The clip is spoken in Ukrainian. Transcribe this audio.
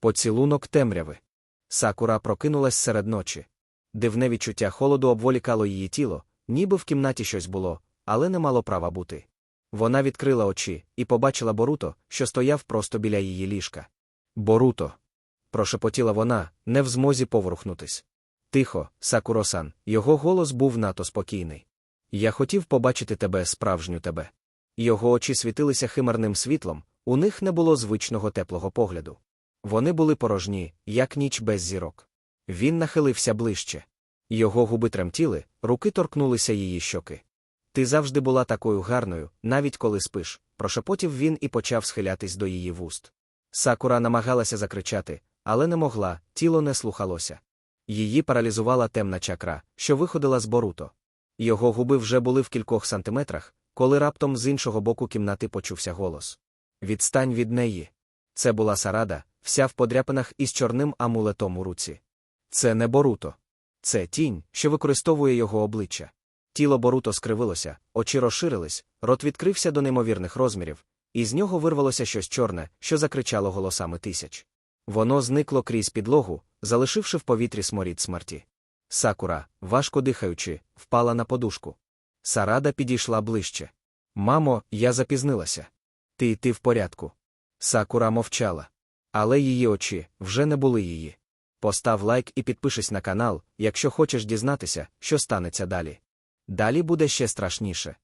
Поцілунок темряви. Сакура прокинулась серед ночі. Дивне відчуття холоду обволікало її тіло, ніби в кімнаті щось було, але не мало права бути. Вона відкрила очі і побачила Боруто, що стояв просто біля її ліжка. Боруто. прошепотіла вона, не в змозі поворухнутись. Тихо, Сакуро-сан, його голос був надто спокійний. Я хотів побачити тебе, справжню тебе. Його очі світилися химерним світлом, у них не було звичного теплого погляду. Вони були порожні, як ніч без зірок. Він нахилився ближче. Його губи тремтіли, руки торкнулися її щоки. Ти завжди була такою гарною, навіть коли спиш, прошепотів він і почав схилятись до її вуст. Сакура намагалася закричати, але не могла, тіло не слухалося. Її паралізувала темна чакра, що виходила з Боруто. Його губи вже були в кількох сантиметрах, коли раптом з іншого боку кімнати почувся голос. Відстань від неї. Це була Сарада, вся в подряпинах із чорним амулетом у руці. Це не Боруто. Це тінь, що використовує його обличчя. Тіло Боруто скривилося, очі розширились, рот відкрився до неймовірних розмірів, і з нього вирвалося щось чорне, що закричало голосами тисяч. Воно зникло крізь підлогу, залишивши в повітрі сморід смерті. Сакура, важко дихаючи, впала на подушку. Сарада підійшла ближче. Мамо, я запізнилася. Ти ти в порядку. Сакура мовчала. Але її очі вже не були її. Постав лайк і підпишись на канал, якщо хочеш дізнатися, що станеться далі. Далі буде ще страшніше.